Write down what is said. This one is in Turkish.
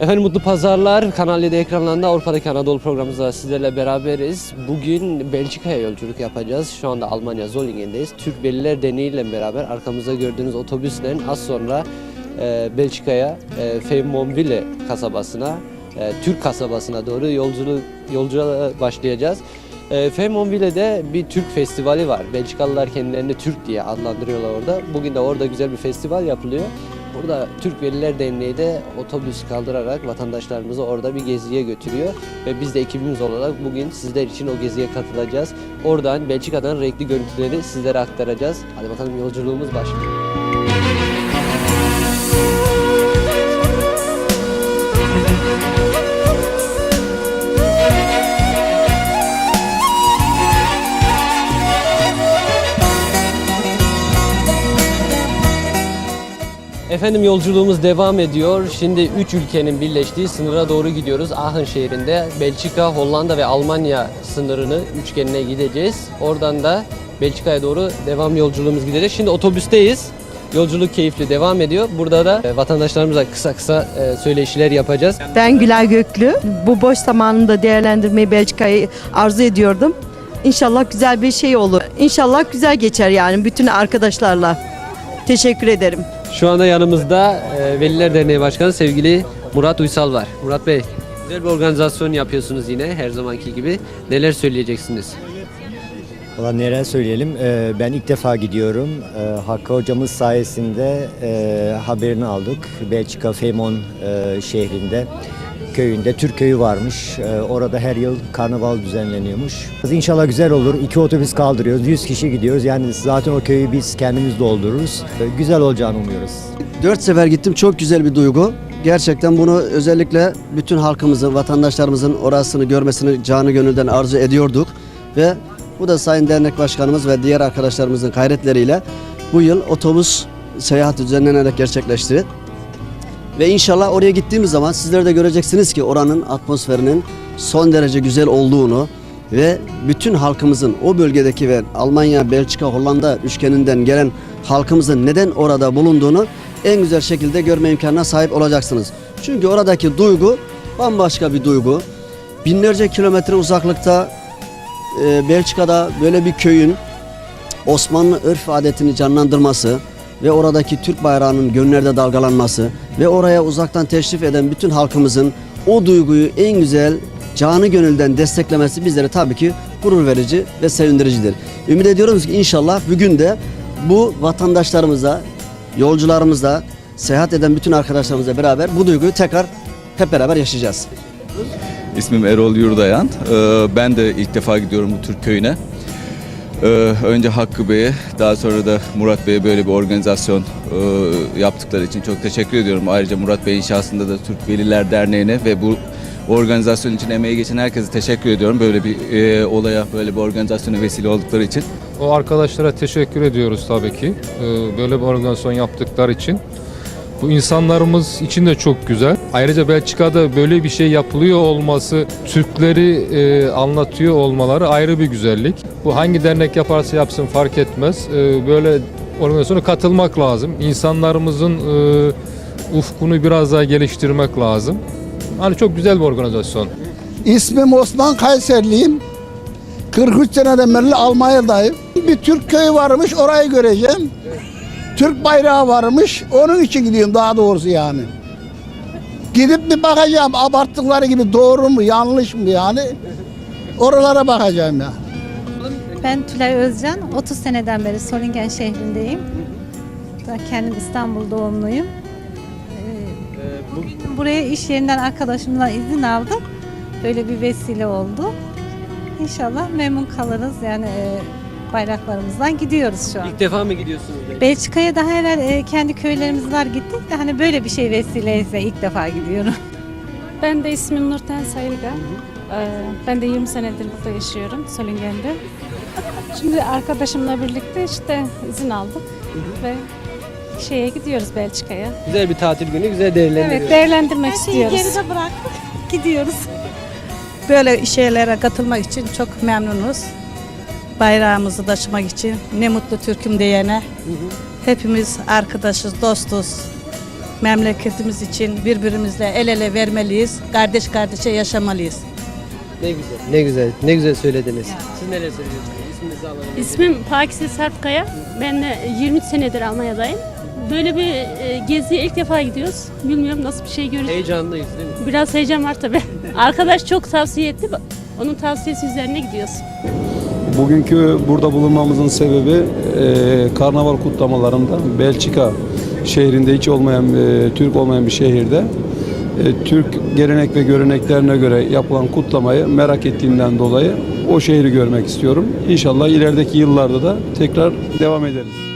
Efendim mutlu pazarlar. Kanal 7 ekranlarında Avrupa'daki Anadolu programımızda sizlerle beraberiz. Bugün Belçika'ya yolculuk yapacağız. Şu anda Almanya Zollingen'deyiz. Türk Veliler Derneği ile beraber arkamızda gördüğünüz otobüsle az sonra e, Belçika'ya e, Feymonville kasabasına, e, Türk kasabasına doğru yolculuk yolculuğa başlayacağız. E, Feymonville'de bir Türk festivali var. Belçikalılar kendilerini Türk diye adlandırıyorlar orada. Bugün de orada güzel bir festival yapılıyor. Burada Türk Veliler Derneği de otobüs kaldırarak vatandaşlarımızı orada bir geziye götürüyor. Ve biz de ekibimiz olarak bugün sizler için o geziye katılacağız. Oradan Belçika'dan renkli görüntüleri sizlere aktaracağız. Hadi bakalım yolculuğumuz başlıyor. Efendim yolculuğumuz devam ediyor. Şimdi 3 ülkenin birleştiği sınıra doğru gidiyoruz. Aachen şehrinde Belçika, Hollanda ve Almanya sınırını üçgenine gideceğiz. Oradan da Belçika'ya doğru devam yolculuğumuz gidecek. Şimdi otobüsteyiz. Yolculuk keyifli devam ediyor. Burada da e, vatandaşlarımıza kısa kısa e, söyleşiler yapacağız. Ben Gülay Göklü. Bu boş zamanında değerlendirmeyi Belçika'yı arzu ediyordum. İnşallah güzel bir şey olur. İnşallah güzel geçer yani bütün arkadaşlarla. Teşekkür ederim. Şu anda yanımızda e, Veliler Derneği Başkanı sevgili Murat Uysal var. Murat Bey, güzel bir organizasyon yapıyorsunuz yine her zamanki gibi. Neler söyleyeceksiniz? Valla neler söyleyelim. Ee, ben ilk defa gidiyorum. Ee, Hakkı hocamız sayesinde e, haberini aldık. Belçika Feymon e, şehrinde köyünde Türk köyü varmış. Ee, orada her yıl karnaval düzenleniyormuş. İnşallah güzel olur. İki otobüs kaldırıyoruz. 100 kişi gidiyoruz. Yani zaten o köyü biz kendimiz doldururuz. Ee, güzel olacağını umuyoruz. Dört sefer gittim. Çok güzel bir duygu. Gerçekten bunu özellikle bütün halkımızın, vatandaşlarımızın orasını görmesini canı gönülden arzu ediyorduk. Ve bu da Sayın Dernek Başkanımız ve diğer arkadaşlarımızın gayretleriyle bu yıl otobüs seyahati düzenlenerek gerçekleşti. Ve inşallah oraya gittiğimiz zaman sizler de göreceksiniz ki oranın atmosferinin son derece güzel olduğunu ve bütün halkımızın o bölgedeki ve Almanya, Belçika, Hollanda üçgeninden gelen halkımızın neden orada bulunduğunu en güzel şekilde görme imkanına sahip olacaksınız. Çünkü oradaki duygu bambaşka bir duygu. Binlerce kilometre uzaklıkta e, Belçika'da böyle bir köyün Osmanlı örf adetini canlandırması ve oradaki Türk bayrağının gönüllerde dalgalanması ve oraya uzaktan teşrif eden bütün halkımızın o duyguyu en güzel canı gönülden desteklemesi bizlere tabii ki gurur verici ve sevindiricidir. Ümit ediyoruz ki inşallah bugün de bu vatandaşlarımıza, yolcularımızla, seyahat eden bütün arkadaşlarımızla beraber bu duyguyu tekrar hep beraber yaşayacağız. İsmim Erol Yurdayan. Ee, Ben de ilk defa gidiyorum bu Türk köyüne. Ee, Önce Hakkı Bey'e, daha sonra da Murat Bey'e böyle bir organizasyon e, yaptıkları için çok teşekkür ediyorum. Ayrıca Murat Bey'in şahsında da Türk Veliler Derneği'ne ve bu organizasyon için emeği geçen herkese teşekkür ediyorum. Böyle bir e, olaya, böyle bir organizasyona vesile oldukları için. O arkadaşlara teşekkür ediyoruz tabii ki. Ee, Böyle bir organizasyon yaptıkları için. Bu insanlarımız için de çok güzel. Ayrıca Belçika'da böyle bir şey yapılıyor olması, Türkleri e, anlatıyor olmaları ayrı bir güzellik. Bu hangi dernek yaparsa yapsın fark etmez. Ee, Böyle organizasyona katılmak lazım. İnsanlarımızın e, ufkunu biraz daha geliştirmek lazım. Hani çok güzel bir organizasyon. İsmim Osman Kayserliyim. 43 seneden beri Almanya'dayım. Bir Türk köyü varmış orayı göreceğim. Türk bayrağı varmış onun için gidiyorum daha doğrusu yani. Gidip bir bakacağım abarttıkları gibi doğru mu yanlış mı yani. Oralara bakacağım ya. Ben Tülay Özcan. 30 seneden beri Solingen şehrindeyim. Da Kendim İstanbul doğumluyum. Ee, Bugün buraya iş yerinden arkadaşımdan izin aldım. Böyle bir vesile oldu. İnşallah memnun kalırız. Yani e, bayraklarımızdan gidiyoruz şu an. İlk defa mı gidiyorsunuz? Belçika'ya daha evvel e, kendi köylerimiz var gittik de hani böyle bir şey vesileyse ilk defa gidiyorum. Ben de ismim Nurten Sayılga. Ee, Ben de 20 senedir burada yaşıyorum Solingen'de. Şimdi arkadaşımla birlikte işte izin aldık ve şeye gidiyoruz Belçika'ya. Güzel bir tatil günü, güzel değerlendiriyoruz. Evet değerlendirmek Her şeyi istiyoruz. geride bıraktık. Gidiyoruz. Böyle şeylere katılmak için çok memnunuz. Bayrağımızı taşımak için ne mutlu Türk'üm diyene. Hepimiz arkadaşız, dostuz. memleketimiz için birbirimizle el ele vermeliyiz. Kardeş kardeşe yaşamalıyız. Ne güzel, ne güzel, ne güzel söylediniz. Siz neler söylüyorsunuz? İsminizi alalım. İsmim Pakise Sarpkaya. Ben de 23 senedir Almanya'dayım. Böyle bir e, geziye ilk defa gidiyoruz. Bilmiyorum nasıl bir şey göreceğiz. Heyecanlıyız değil mi? Biraz heyecan var tabii. Arkadaş çok tavsiye etti. Onun tavsiyesi üzerine gidiyoruz. Bugünkü burada bulunmamızın sebebi e, karnaval kutlamalarında Belçika şehrinde hiç olmayan, e, Türk olmayan bir şehirde e, Türk gelenek ve göreneklerine göre yapılan kutlamayı merak ettiğimden dolayı o şehri görmek istiyorum. İnşallah ilerideki yıllarda da tekrar devam ederiz.